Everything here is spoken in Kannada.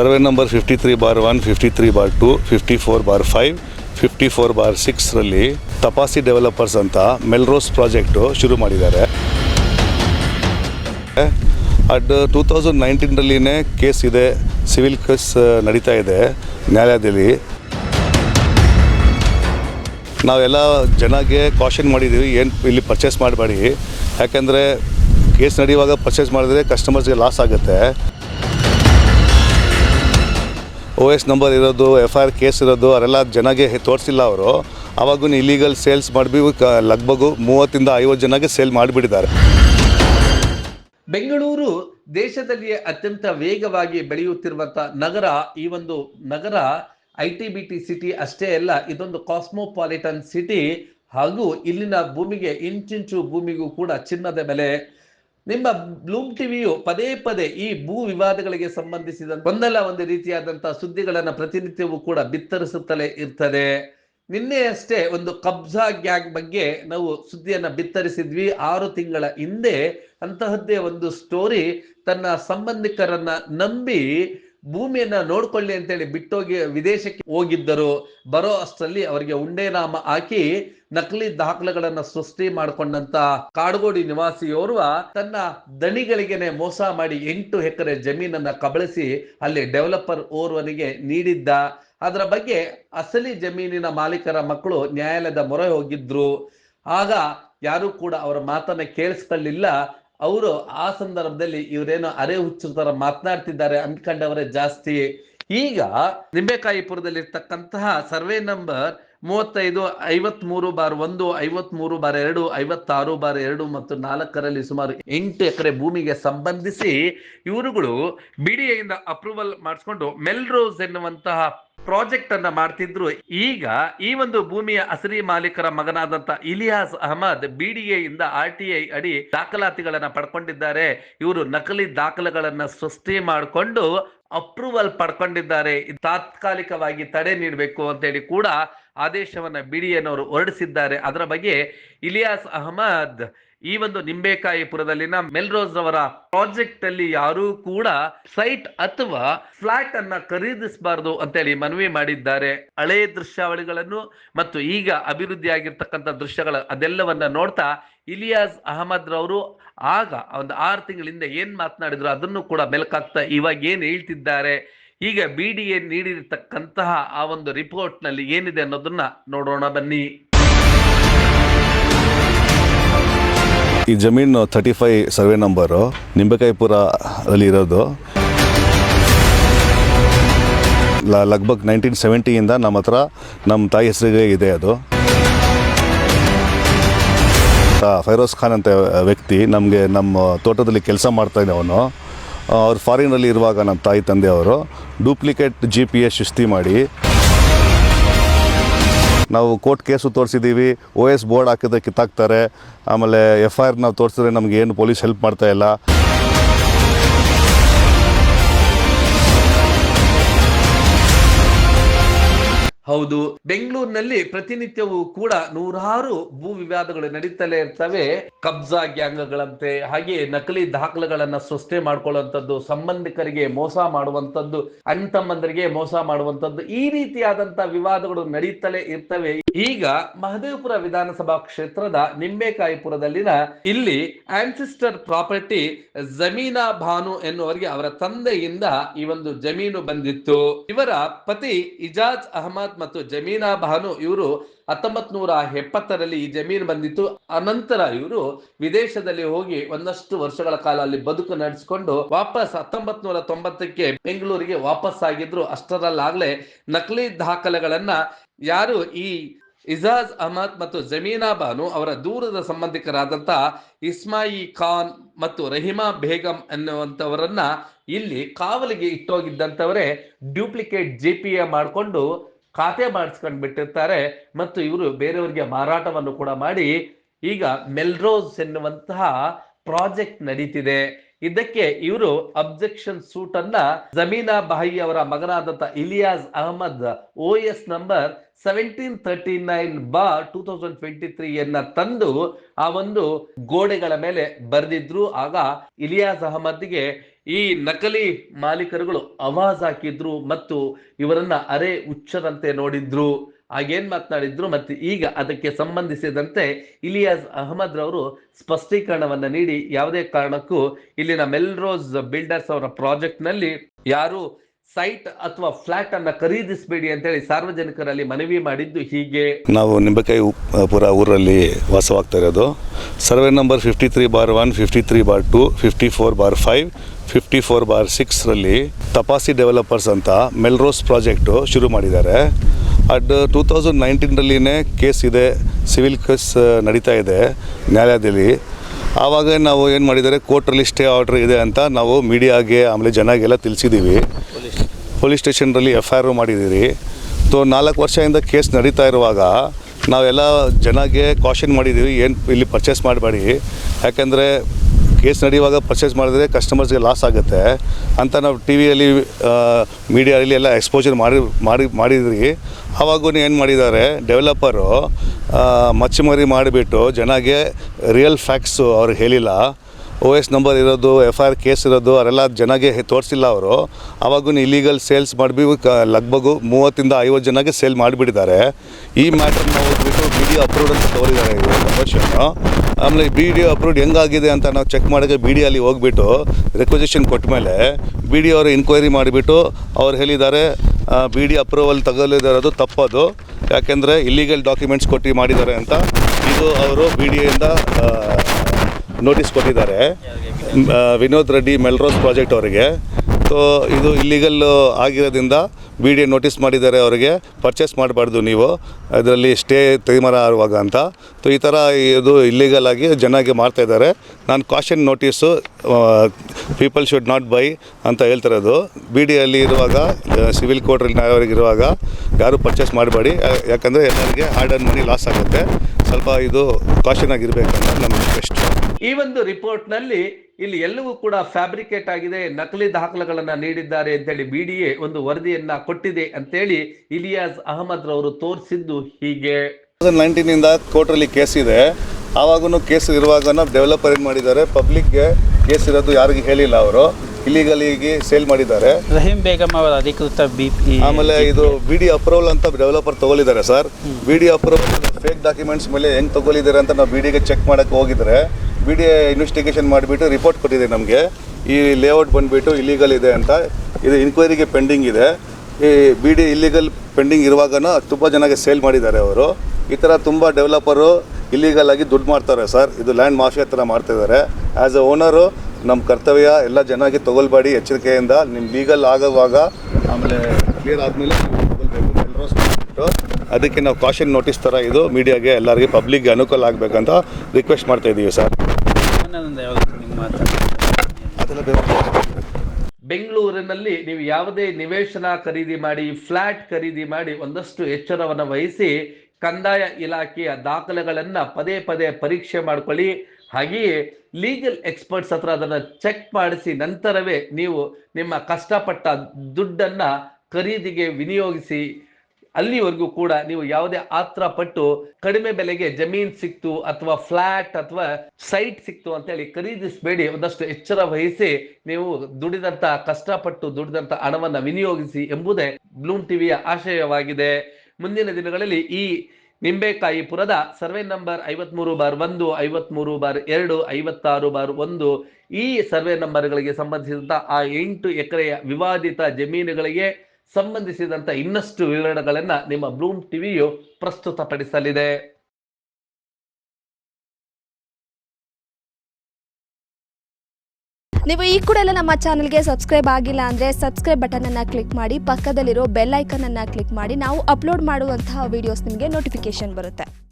Survey number fifty three bar one fifty three bar two fifty four bar five fifty four bar ಸಿಕ್ಸ್ರಲ್ಲಿ ತಪಾಸಿ developers ಅಂತ ಮೆಲ್ರೋಸ್ ಪ್ರಾಜೆಕ್ಟು ಶುರು ಮಾಡಿದ್ದಾರೆ. ಅಡ್ ಟೂ ತೌಸಂಡ್ ನೈನ್ಟೀನ್ರಲ್ಲಿನೇ ಕೇಸ್ ಇದೆ, ಸಿವಿಲ್ ಕೇಸ್ ನಡೀತಾ ಇದೆ ನ್ಯಾಯಾಲಯದಲ್ಲಿ. ನಾವೆಲ್ಲ ಜನಗೆ ಕಾಷನ್ ಮಾಡಿದ್ದೀವಿ ಏನು ಇಲ್ಲಿ ಪರ್ಚೇಸ್ ಮಾಡಬೇಡಿ. ಯಾಕೆಂದರೆ ಕೇಸ್ ನಡೆಯುವಾಗ ಪರ್ಚೇಸ್ ಮಾಡಿದ್ರೆ ಕಸ್ಟಮರ್ಸ್ಗೆ ಲಾಸ್ ಆಗುತ್ತೆ. ಓ ಎಸ್ ನಂಬರ್ ಇರೋದು ಎಫ್ ಐ ಆರ್ ಕೇಸ್ ಇರೋದು, ಅವರೆಲ್ಲ ಜನಗೆ ತೋರಿಸಿಲ್ಲ ಅವರು. ಅವಾಗೂ ಇಲೀಗಲ್ ಸೇಲ್ಸ್ ಮಾಡಿ ಕ ಲಗ್ಭಗು ಮೂವತ್ತಿಂದ ಐವತ್ತು ಜನಗೆ ಸೇಲ್ ಮಾಡಿಬಿಟ್ಟಿದ್ದಾರೆ. ಬೆಂಗಳೂರು ದೇಶದಲ್ಲಿಯೇ ಅತ್ಯಂತ ವೇಗವಾಗಿ ಬೆಳೆಯುತ್ತಿರುವಂತಹ ನಗರ, ಈ ಒಂದು ನಗರ I T B T city ಅಷ್ಟೇ ಅಲ್ಲ, ಇದೊಂದು ಕಾಸ್ಮೋಪಾಲಿಟನ್ ಸಿಟಿ ಹಾಗೂ ಇಲ್ಲಿನ ಭೂಮಿಗೆ ಇಂಚಿಂಚು ಭೂಮಿಗೂ ಕೂಡ ಚಿನ್ನದ ಬೆಲೆ ನಿಮ್ಮ ಬ್ಲೂಮ್ ಟಿವಿಯು ಪದೇ ಪದೇ ಈ ಭೂ ವಿವಾದಗಳಿಗೆ ಸಂಬಂಧಿಸಿದ ಒಂದಲ್ಲ ಒಂದು ರೀತಿಯಾದಂತಹ ಸುದ್ದಿಗಳನ್ನ ಪ್ರತಿನಿತ್ಯವೂ ಕೂಡ ಬಿತ್ತರಿಸುತ್ತಲೇ ಇರ್ತದೆ. ನಿನ್ನೆಯಷ್ಟೇ ಒಂದು ಕಬ್ಜಾ ಗ್ಯಾಂಗ್ ಬಗ್ಗೆ ನಾವು ಸುದ್ದಿಯನ್ನ ಬಿತ್ತರಿಸಿದ್ವಿ. ಆರು ತಿಂಗಳ ಹಿಂದೆ ಅಂತಹದ್ದೇ ಒಂದು ಸ್ಟೋರಿ ತನ್ನ ಸಂಬಂಧಿಕರನ್ನ ನಂಬಿ ಭೂಮಿಯನ್ನ ನೋಡ್ಕೊಳ್ಳಿ ಅಂತೇಳಿ ಬಿಟ್ಟೋಗಿ ವಿದೇಶಕ್ಕೆ ಹೋಗಿದ್ದರು. ಬರೋ ಅಷ್ಟರಲ್ಲಿ ಅವರಿಗೆ ಉಂಡೆ ನಾಮ ಹಾಕಿ ನಕಲಿ ದಾಖಲೆಗಳನ್ನ ಸೃಷ್ಟಿ ಮಾಡಿಕೊಂಡಂತ ಕಾಡುಗೋಡಿ ನಿವಾಸಿಯೋರ್ವ ತನ್ನ ದಣಿಗಳಿಗೆನೆ ಮೋಸ ಮಾಡಿ ಎಂಟು ಎಕರೆ ಜಮೀನನ್ನ ಕಬಳಿಸಿ ಅಲ್ಲಿ ಡೆವಲಪರ್ ಓರ್ವನಿಗೆ ನೀಡಿದ್ದ. ಅದರ ಬಗ್ಗೆ ಅಸಲಿ ಜಮೀನಿನ ಮಾಲೀಕರ ಮಕ್ಕಳು ನ್ಯಾಯಾಲಯದ ಮೊರೆ ಹೋಗಿದ್ರು. ಆಗ ಯಾರು ಕೂಡ ಅವರ ಮಾತನ್ನ ಕೇಳಿಸ್ಕೊಳ್ಳಿಲ್ಲ ಅವರು ಆ ಸಂದರ್ಭದಲ್ಲಿ ಇವರೇನೋ ಅರೆ ಹುಚ್ಚರ ತರ ಮಾತನಾಡ್ತಿದ್ದಾರೆ ಅಂದ್ಕೊಂಡವರೇ ಜಾಸ್ತಿ. ಈಗ ನಿಂಬೆಕಾಯಿಪುರದಲ್ಲಿರ್ತಕ್ಕಂತಹ ಸರ್ವೆ ನಂಬರ್ ಮೂವತ್ತೈದು, ಐವತ್ಮೂರು ಬಾರ್ ಒಂದು, ಐವತ್ಮೂರು ಬಾರ್ ಎರಡು, ಐವತ್ತಾರು ಬಾರ್ ಎರಡು ಮತ್ತು ನಾಲ್ಕರಲ್ಲಿ ಸುಮಾರು ಎಂಟು ಎಕರೆ ಭೂಮಿಗೆ ಸಂಬಂಧಿಸಿ ಇವರುಗಳು ಬಿಡಿಎಯಿಂದ ಅಪ್ರೂವಲ್ ಮಾಡಿಸ್ಕೊಂಡು ಮೆಲ್ರೋಸ್ ಎನ್ನುವಂತಹ ಪ್ರಾಜೆಕ್ಟ್ ಅನ್ನ ಮಾಡ್ತಿದ್ರು. ಈಗ ಈ ಒಂದು ಭೂಮಿಯ ಅಸರಿ ಮಾಲೀಕರ ಮಗನಾದಂತ ಇಲಿಯಾಸ್ ಅಹಮದ್ ಬಿಡಿಎ ಇಂದ ಆರ್ ಟಿ ಐ ಅಡಿ ದಾಖಲಾತಿಗಳನ್ನ ಪಡ್ಕೊಂಡಿದ್ದಾರೆ. ಇವರು ನಕಲಿ ದಾಖಲೆಗಳನ್ನ ಸೃಷ್ಟಿ ಮಾಡಿಕೊಂಡು ಅಪ್ರೂವಲ್ ಪಡ್ಕೊಂಡಿದ್ದಾರೆ. ತಾತ್ಕಾಲಿಕವಾಗಿ ತಡೆ ನೀಡಬೇಕು ಅಂತೇಳಿ ಕೂಡ ಆದೇಶವನ್ನ ಬಿಡಿಎನವರು ಹೊರಡಿಸಿದ್ದಾರೆ. ಅದರ ಬಗ್ಗೆ ಇಲಿಯಾಸ್ ಅಹಮದ್ ಈ ಒಂದು ನಿಂಬೆಕಾಯಿಪುರದಲ್ಲಿನ ಮೆಲ್ರೋಸ್ ಅವರ ಪ್ರಾಜೆಕ್ಟ್ ಅಲ್ಲಿ ಯಾರೂ ಕೂಡ ಸೈಟ್ ಅಥವಾ ಫ್ಲಾಟ್ ಅನ್ನ ಖರೀದಿಸಬಾರದು ಅಂತೇಳಿ ಮನವಿ ಮಾಡಿದ್ದಾರೆ. ಹಳೆ ದೃಶ್ಯಾವಳಿಗಳನ್ನು ಮತ್ತು ಈಗ ಅಭಿವೃದ್ಧಿ ಆಗಿರ್ತಕ್ಕಂಥ ದೃಶ್ಯಗಳ ಅದೆಲ್ಲವನ್ನ ನೋಡ್ತಾ ಇಲಿಯಾಸ್ ಅಹಮದ್ ರವರು ಆಗ ಒಂದು ಆರು ತಿಂಗಳಿಂದ ಏನ್ ಮಾತನಾಡಿದ್ರು ಅದನ್ನು ಕೂಡ ಬೆಲಕಾಗ್ತಾ ಇವಾಗ ಏನ್ ಹೇಳ್ತಿದ್ದಾರೆ. ಈಗ ಬಿ ಡಿ ಎ ನೀಡಿರ್ತಕ್ಕಂತಹ ಆ ಒಂದು ರಿಪೋರ್ಟ್ನಲ್ಲಿ ಏನಿದೆ ಅನ್ನೋದನ್ನ ನೋಡೋಣ ಬನ್ನಿ. ಈ ಜಮೀನು thirty five survey number Nimbekayipura ಅಲ್ಲಿ ಇರೋದು ಲಗ್ಭಗ್ ನೈನ್ಟೀನ್ ಸೆವೆಂಟಿಯಿಂದ ನಮ್ಮ ಹತ್ರ ನಮ್ಮ ತಾಯಿ ಹೆಸರಿಗೆ ಇದೆ ಅದು. ಫೈರೋಸ್ ಖಾನ್ ಅಂತ ವ್ಯಕ್ತಿ ನಮಗೆ ನಮ್ಮ ತೋಟದಲ್ಲಿ ಕೆಲಸ ಮಾಡ್ತಾ ಇದ್ದೆ ಅವನು. ಅವ್ರು ಫಾರಿನಲ್ಲಿ ಇರುವಾಗ ನಮ್ಮ ತಾಯಿ ತಂದೆ ಅವರು ಡೂಪ್ಲಿಕೇಟ್ ಜಿ ಪಿ ಎಸ್ ಶಿಸ್ತಿ ಮಾಡಿ ನಾವು ಕೋರ್ಟ್ ಕೇಸು ತೋರಿಸಿದ್ದೀವಿ, ಓ ಎಸ್ ಬೋರ್ಡ್ ಹಾಕಿದ್ರೆ ಕಿತ್ತಾಕ್ತಾರೆ, ಆಮೇಲೆ ಎಫ್ ಐ ಆರ್ ನಾವು ತೋರಿಸಿದ್ರೆ ನಮ್ಗೆ ಏನು ಪೊಲೀಸ್ ಹೆಲ್ಪ್ ಮಾಡ್ತಾ ಹೌದು. ಬೆಂಗಳೂರಿನಲ್ಲಿ ಪ್ರತಿನಿತ್ಯವೂ ಕೂಡ ನೂರಾರು ಭೂ ವಿವಾದಗಳು ನಡೀತಲೇ ಇರ್ತವೆ. ಕಬ್ಜಾ ಗ್ಯಾಂಗ್ಗಳಂತೆ, ಹಾಗೆ ನಕಲಿ ದಾಖಲೆಗಳನ್ನ ಸೃಷ್ಟಿ ಮಾಡ್ಕೊಳ್ಳುವಂಥದ್ದು, ಸಂಬಂಧಿಕರಿಗೆ ಮೋಸ ಮಾಡುವಂಥದ್ದು, ಅಣ್ಣ ತಮ್ಮಂದರಿಗೆ ಮೋಸ ಮಾಡುವಂಥದ್ದು ಈ ರೀತಿಯಾದಂತಹ ವಿವಾದಗಳು ನಡೀತಲೇ ಇರ್ತವೆ. ಈಗ ಮಹದೇವಪುರ ವಿಧಾನಸಭಾ ಕ್ಷೇತ್ರದ ನಿಂಬೆಕಾಯಿಪುರದಲ್ಲಿನ ಇಲ್ಲಿ ಆನ್ಸಿಸ್ಟರ್ ಪ್ರಾಪರ್ಟಿ ಜಮೀನಾ ಭಾನು ಎನ್ನುವರಿಗೆ ಅವರ ತಂದೆಯಿಂದ ಈ ಒಂದು ಜಮೀನು ಬಂದಿತ್ತು. ಇವರ ಪತಿ ಇಜಾಜ್ ಅಹಮದ್ ಮತ್ತು ಜಮೀನಾ ಭಾನು ಇವರು ಹತ್ತೊಂಬತ್ ನೂರ ಎಪ್ಪತ್ತರಲ್ಲಿ ಈ ಜಮೀನು ಬಂದಿತ್ತು. ಅನಂತರ ಇವರು ವಿದೇಶದಲ್ಲಿ ಹೋಗಿ ಒಂದಷ್ಟು ವರ್ಷಗಳ ಕಾಲ ಅಲ್ಲಿ ಬದುಕು ನಡೆಸಿಕೊಂಡು ವಾಪಸ್ ಹತ್ತೊಂಬತ್ ನೂರ ತೊಂಬತ್ತಕ್ಕೆ ಬೆಂಗಳೂರಿಗೆ ವಾಪಸ್ ಆಗಿದ್ರು ಅಷ್ಟರಲ್ಲಾಗ್ಲೇ ನಕಲಿ ದಾಖಲೆಗಳನ್ನ ಯಾರು ಈ ಇಜಾಜ್ ಅಹಮದ್ ಮತ್ತು ಜಮೀನಾ ಬಾನು ಅವರ ದೂರದ ಸಂಬಂಧಿಕರಾದಂಥ ಇಸ್ಮಾಯಿ ಖಾನ್ ಮತ್ತು ರಹಿಮಾ ಬೇಗಂ ಎನ್ನುವಂತವರನ್ನ ಇಲ್ಲಿ ಕಾವಲಿಗೆ ಇಟ್ಟೋಗಿದ್ದಂಥವರೇ ಡ್ಯೂಪ್ಲಿಕೇಟ್ ಜಿ ಪಿ ಎ ಮಾಡಿಕೊಂಡು ಖಾತೆ ಮಾಡಿಸ್ಕೊಂಡು ಬಿಟ್ಟಿರ್ತಾರೆ ಮತ್ತು ಇವರು ಬೇರೆಯವರಿಗೆ ಮಾರಾಟವನ್ನು ಕೂಡ ಮಾಡಿ ಈಗ ಮೆಲ್ರೋಸ್ ಎನ್ನುವಂತಹ ಪ್ರಾಜೆಕ್ಟ್ ನಡೀತಿದೆ. ಇದಕ್ಕೆ ಇವರು ಅಬ್ಜೆಕ್ಷನ್ ಸೂಟ್ ಅನ್ನ ಜಮೀನಾ ಬಾಯಿ ಅವರ ಮಗನಾದಂತ Iliyas Ahmed O S number seventeen thirty nine bar two thousand twenty ತ್ರೀಯನ್ನ ತಂದು ಆ ಒಂದು ಗೋಡೆಗಳ ಮೇಲೆ ಬರೆದಿದ್ರು. ಆಗ ಇಲಿಯಾಸ್ ಅಹಮದ್ಗೆ ಈ ನಕಲಿ ಮಾಲೀಕರುಗಳು ಅವಾಜ್ ಹಾಕಿದ್ರು ಮತ್ತು ಇವರನ್ನ ಅರೆ ಹುಚ್ಚದಂತೆ ನೋಡಿದ್ರು. ಹಾಗೇನ್ ಮಾತನಾಡಿದ್ರು ಮತ್ತು ಈಗ ಅದಕ್ಕೆ ಸಂಬಂಧಿಸಿದಂತೆ ಇಲಿಯಾಸ್ ಅಹಮದ್ ರವರು ಸ್ಪಷ್ಟೀಕರಣವನ್ನು ನೀಡಿ. ಯಾವುದೇ ಕಾರಣಕ್ಕೂ ಇಲ್ಲಿನ ಮೆಲ್ರೋಸ್ ಬಿಲ್ಡರ್ಸ್ ಅವರ ಪ್ರಾಜೆಕ್ಟ್ನಲ್ಲಿ ಯಾರು ಸೈಟ್ ಅಥವಾ ಫ್ಲಾಟ್ ಅನ್ನ ಖರೀದಿಸಬೇಡಿ ಅಂತೇಳಿ ಸಾರ್ವಜನಿಕರಲ್ಲಿ ಮನವಿ ಮಾಡಿದ್ದು ಹೀಗೆ. ನಾವು ನಿಂಬೆಕಾಯಿ ಪುರ ಊರಲ್ಲಿ ವಾಸವಾಗ್ತಾ ಇರೋದು. Survey number fifty three bar one fifty three bar two fifty four bar five fifty four bar ಸಿಕ್ಸ್ರಲ್ಲಿ ತಪಾಸಿ developers ಅಂತ ಮೆಲ್ರೋಸ್ ಪ್ರಾಜೆಕ್ಟು ಶುರು ಮಾಡಿದ್ದಾರೆ. ಅಡ್ ಟೂ ತೌಸಂಡ್ ನೈನ್ಟೀನ್ರಲ್ಲಿನೇ ಕೇಸ್ ಇದೆ, ಸಿವಿಲ್ ಕೇಸ್ ನಡೀತಾ ಇದೆ ನ್ಯಾಯಾಲಯದಲ್ಲಿ. ಆವಾಗ ನಾವು ಏನು ಮಾಡಿದ್ದಾರೆ, ಕೋರ್ಟಲ್ಲಿ ಸ್ಟೇ ಆರ್ಡ್ರ್ ಇದೆ ಅಂತ ನಾವು ಮೀಡಿಯಾಗೆ ಆಮೇಲೆ ಜನಗೆಲ್ಲ ತಿಳಿಸಿದ್ದೀವಿ. ಪೊಲೀಸ್ ಸ್ಟೇಷನ್ನಲ್ಲಿ ಎಫ್ ಐ ಆರ್ ಮಾಡಿದ್ದೀರಿ. ಸೊ ನಾಲ್ಕು ವರ್ಷದಿಂದ ಕೇಸ್ ನಡೀತಾ ಇರುವಾಗ ನಾವೆಲ್ಲ ಜನಗೆ ಕಾಷನ್ ಮಾಡಿದ್ದೀವಿ, ಏನು ಇಲ್ಲಿ ಪರ್ಚೇಸ್ ಮಾಡಬೇಡಿ. ಯಾಕೆಂದರೆ ಕೇಸ್ ನಡೆಯುವಾಗ ಪರ್ಚೇಸ್ ಮಾಡಿದ್ರೆ ಕಸ್ಟಮರ್ಸ್ಗೆ ಲಾಸ್ ಆಗುತ್ತೆ ಅಂತ ನಾವು ಟಿ ವಿಯಲ್ಲಿ ಮೀಡಿಯಾದಲ್ಲಿ ಎಲ್ಲ ಎಕ್ಸ್ಪೋಜರ್ ಮಾಡಿ ಮಾಡಿ, ಮಾಡಿದ್ರಿ. ಆವಾಗೂ ಏನು ಮಾಡಿದ್ದಾರೆ ಡೆವಲಪರು ಮಚ್ಚಮರಿ ಮಾಡಿಬಿಟ್ಟು ಜನಗೆ ರಿಯಲ್ ಫ್ಯಾಕ್ಟ್ಸು ಅವ್ರಿಗೆ ಹೇಳಿಲ್ಲ. ಓ ಎಸ್ ನಂಬರ್ ಇರೋದು ಎಫ್ ಐ ಆರ್ ಕೇಸ್ ಇರೋದು, ಅವರೆಲ್ಲ ಜನಗೆ ತೋರಿಸಿಲ್ಲ ಅವರು. ಅವಾಗೂ ಇಲೀಗಲ್ ಸೇಲ್ಸ್ ಮಾಡಿ ಕ ಲಗ್ಭಗು ಮೂವತ್ತಿಂದ ಐವತ್ತು ಜನಗೆ ಸೇಲ್ ಮಾಡಿಬಿಟ್ಟಿದ್ದಾರೆ. ಈ ಮ್ಯಾಟರ್ನ ಹೋಗ್ಬಿಟ್ಟು ಬಿ ಡಿ ಅಪ್ರೂವ್ಡ್ ಅಂತ ತೋರಿದ್ದಾರೆ ಕನ್ವರ್ಷನ್ನು ಆಮೇಲೆ ಬಿ ಡಿ ಅಪ್ರೂವ್ಡ್ ಹೆಂಗಾಗಿದೆ ಅಂತ ನಾವು ಚೆಕ್ ಮಾಡೋಕ್ಕೆ ಬಿ ಡಿ ಅಲ್ಲಿ ಹೋಗ್ಬಿಟ್ಟು ರೆಕ್ವಸಿಷನ್ ಕೊಟ್ಟ ಮೇಲೆ ಬಿ ಡಿ ಅವರು ಇನ್ಕ್ವೈರಿ ಮಾಡಿಬಿಟ್ಟು ಅವ್ರು ಹೇಳಿದ್ದಾರೆ ಬಿ ಡಿ ಅಪ್ರೂವಲ್ ತಗೊಳ್ಳಿದಿರೋದು ತಪ್ಪದು. ಯಾಕೆಂದರೆ ಇಲ್ಲಿಗಲ್ ಡಾಕ್ಯುಮೆಂಟ್ಸ್ ಕೊಟ್ಟು ಮಾಡಿದ್ದಾರೆ ಅಂತ. ಇದು ಅವರು ಬಿ ಡಿಯಿಂದ ನೋಟಿಸ್ ಕೊಟ್ಟಿದ್ದಾರೆ. ವಿನೋದ್ ರೆಡ್ಡಿ ಮೆಲ್ರೋಸ್ ಪ್ರಾಜೆಕ್ಟ್ ಅವರಿಗೆ. ಸೊ ಇದು ಇಲ್ಲಿಗಲ್ ಆಗಿರೋದ್ರಿಂದ ಬಿ ಡಿ ನೋಟಿಸ್ ಮಾಡಿದ್ದಾರೆ ಅವರಿಗೆ. ಪರ್ಚೇಸ್ ಮಾಡಬಾರ್ದು ನೀವು. ಅದರಲ್ಲಿ ಸ್ಟೇ ತೀರ್ಮಾನ ಆಗುವಾಗ ಅಂತ. ಸೊ ಈ ಥರ ಇದು ಇಲ್ಲಿಗಲ್ ಆಗಿ ಜನಗೆ ಮಾಡ್ತಾಯಿದ್ದಾರೆ ನಾನು caution notice people should not buy ಅಂತ ಹೇಳ್ತಿರೋದು ಬಿ ಡಿಯಲ್ಲಿ ಇರುವಾಗ ಸಿವಿಲ್ ಕೋರ್ಟಲ್ಲಿ ಇರುವಾಗ ಯಾರು ಪರ್ಚೇಸ್ ಮಾಡಬೇಡಿ. ಯಾಕಂದರೆ ಎಲ್ಲರಿಗೆ ಹಾರ್ಡ್ ಆ್ಯಂಡ್ ಮನಿ ಲಾಸ್ ಆಗುತ್ತೆ. ಸ್ವಲ್ಪ ಇದು ಕಾಷನ್ ಆಗಿರಬೇಕಂತ ನಮ್ಮ ರಿಕ್ವೆಸ್ಟ್ ಈ ಒಂದು ರಿಪೋರ್ಟ್ನಲ್ಲಿ ಇಲ್ಲಿ ಎಲ್ಲವೂ ಕೂಡ ಫ್ಯಾಬ್ರಿಕೇಟ್ ಆಗಿದೆ ನಕಲಿ ದಾಖಲೆಗಳನ್ನ ನೀಡಿದ್ದಾರೆ ಅಂತೇಳಿ ಬಿಡಿಎ ಒಂದು ವರದಿಯನ್ನ ಕೊಟ್ಟಿದೆ ಅಂತೇಳಿ ಇಲಿಯಾಸ್ ಅಹಮದ್ ರವರು ತೋರಿಸಿದ್ದು ಹೀಗೆ. ತೌಸಂಡ್ ನೈನ್ಟೀನಿಂದ ಕೋರ್ಟಲ್ಲಿ ಕೇಸ್ ಇದೆ. ಆವಾಗೂ ಕೇಸ್ ಇರುವಾಗ ಡೆವಲಪರ್ ಏನು ಮಾಡಿದ್ದಾರೆ ಪಬ್ಲಿಕ್ಗೆ ಕೇಸ್ ಇರೋದು ಯಾರಿಗೂ ಹೇಳಿಲ್ಲ ಅವರು. ಇಲಿಗಲಿಗೆ ಸೇಲ್ ಮಾಡಿದ್ದಾರೆ. ರಹೀಂ ಬೇಗಮ್ ಅವರ ಅಧಿಕೃತ ಬಿ ಪಿ ಆಮೇಲೆ ಇದು ಬಿ ಡಿ ಅಪ್ರೂವಲ್ ಅಂತ developer ತಗೊಳಿದ್ದಾರೆ sir B D approval fake documents ಮೇಲೆ ಹೆಂಗೆ ತಗೊಳಿದ್ದಾರೆ ಅಂತ ನಾವು ಬಿ ಡಿಗೆ ಚೆಕ್ ಮಾಡೋಕ್ಕೆ ಹೋಗಿದ್ರೆ ಬಿ ಡಿ ಇನ್ವೆಸ್ಟಿಗೇಷನ್ ಮಾಡಿಬಿಟ್ಟು ರಿಪೋರ್ಟ್ ಕೊಟ್ಟಿದೆ ನಮಗೆ. ಈ ಲೇಔಟ್ ಬಂದುಬಿಟ್ಟು ಇಲ್ಲಿಗಲ್ ಇದೆ ಅಂತ. ಇದು ಇನ್ಕ್ವೈರಿಗೆ ಪೆಂಡಿಂಗ್ ಇದೆ. ಈ ಬಿ ಡಿ ಇಲ್ಲಿಗಲ್ ಪೆಂಡಿಂಗ್ ಇರುವಾಗನೂ ತುಂಬ ಜನಕ್ಕೆ ಸೇಲ್ ಮಾಡಿದ್ದಾರೆ ಅವರು. ಈ ಥರ ತುಂಬ ಡೆವಲಪರು ಇಲ್ಲಿಗಲ್ ಆಗಿ ದುಡ್ಡು ಮಾಡ್ತಾರೆ ಸರ್ ಇದು ಲ್ಯಾಂಡ್ ಮಾಫಿಯಾ ಥರ ಮಾಡ್ತಿದ್ದಾರೆ ಆ್ಯಸ್ ಅ ಓನರು ನಮ್ಮ ಕರ್ತವ್ಯ ಎಲ್ಲ ಜನಗೆ ತೊಗೊಳ್ಬೇಡಿ ಎಚ್ಚರಿಕೆಯಿಂದ. ನಿಮ್ಮ ಲೀಗಲ್ ಆಗುವಾಗ ಆಮೇಲೆ ಕ್ಲಿಯರ್ ಆದಮೇಲೆ ತೊಗೊಳ್ಬೇಕು ಎಲ್ಲರೂ ಅದಕ್ಕೆ ನಾವು ಕಾಷನ್ ನೋಟಿಸ್ ಥರ ಇದು ಮೀಡಿಯಾಗೆ ಎಲ್ಲರಿಗೆ ಪಬ್ಲಿಕ್ಗೆ ಅನುಕೂಲ ಆಗಬೇಕಂತ ರಿಕ್ವೆಸ್ಟ್ ಮಾಡ್ತಾ ಇದ್ದೀವಿ ಸರ್ ಆನಂದ ಯಾವುದು ನಿಮ್ಮ ಮಾತು ಅದೆಲ್ಲ ಬೆಂಗಳೂರಿನಲ್ಲಿ ನೀವು ಯಾವುದೇ ನಿವೇಶನ ಖರೀದಿ ಮಾಡಿ ಫ್ಲಾಟ್ ಖರೀದಿ ಮಾಡಿ ಒಂದಷ್ಟು ಎಚ್ಚರವನ್ನು ವಹಿಸಿ ಕಂದಾಯ ಇಲಾಖೆಯ ದಾಖಲೆಗಳನ್ನ ಪದೇ ಪದೇ ಪರೀಕ್ಷೆ ಮಾಡ್ಕೊಳ್ಳಿ. ಹಾಗೆಯೇ ಲೀಗಲ್ ಎಕ್ಸ್ಪರ್ಟ್ಸ್ ಹತ್ರ ಅದನ್ನು ಚೆಕ್ ಮಾಡಿಸಿ ನಂತರವೇ ನೀವು ನಿಮ್ಮ ಕಷ್ಟಪಟ್ಟ ದುಡ್ಡನ್ನ ಖರೀದಿಗೆ ವಿನಿಯೋಗಿಸಿ ಅಲ್ಲಿವರೆಗೂ ಕೂಡ ನೀವು ಯಾವುದೇ ಆತ್ರ ಪಟ್ಟು ಕಡಿಮೆ ಬೆಲೆಗೆ ಜಮೀನ್ ಸಿಕ್ತು ಅಥವಾ ಫ್ಲಾಟ್ ಅಥವಾ ಸೈಟ್ ಸಿಕ್ತು ಅಂತ ಹೇಳಿ ಖರೀದಿಸಬೇಡಿ. ಒಂದಷ್ಟು ಎಚ್ಚರ ವಹಿಸಿ ನೀವು ದುಡಿದಂತ, ಕಷ್ಟಪಟ್ಟು ದುಡಿದಂತ ಹಣವನ್ನ ವಿನಿಯೋಗಿಸಿ ಎಂಬುದೇ ಬ್ಲೂಮ್ ಟಿವಿಯ ಆಶಯವಾಗಿದೆ. ಮುಂದಿನ ದಿನಗಳಲ್ಲಿ ಈ ನಿಂಬೆಕಾಯಿ ಪುರದ ಸರ್ವೆ ನಂಬರ್ ಐವತ್ಮೂರು ಬಾರ್ ಒಂದು, ಐವತ್ಮೂರು ಬಾರ್ ಎರಡು, ಐವತ್ತಾರು ಬಾರ್ ಒಂದು ಈ ಸರ್ವೆ ನಂಬರ್ಗಳಿಗೆ ಸಂಬಂಧಿಸಿದಂತ ಆ ಎಂಟು ಎಕರೆಯ ವಿವಾದಿತ ಜಮೀನುಗಳಿಗೆ ಸಂಬಂಧಿಸಿದಂತ ಇನ್ನಷ್ಟು ವಿವರಣೆಗಳನ್ನ ನಿಮ್ಮ ಬ್ಲೂಮ್ ಟಿವಿಯು ಪ್ರಸ್ತುತಪಡಿಸಲಿದೆ. ನೀವು ಈ ಕೂಡ ಎಲ್ಲ ನಮ್ಮ ಚಾನಲ್ಗೆ ಸಬ್ಸ್ಕ್ರೈಬ್ ಆಗಿಲ್ಲ ಅಂದರೆ ಸಬ್ಸ್ಕ್ರೈಬ್ ಬಟನನ್ನು ಕ್ಲಿಕ್ ಮಾಡಿ, ಪಕ್ಕದಲ್ಲಿರೋ ಬೆಲ್ ಐಕನನ್ನು ಕ್ಲಿಕ್ ಮಾಡಿ, ನಾವು ಅಪ್ಲೋಡ್ ಮಾಡುವಂತಹ ವೀಡಿಯೋಸ್ ನಿಮಗೆ ನೋಟಿಫಿಕೇಶನ್ ಬರುತ್ತೆ.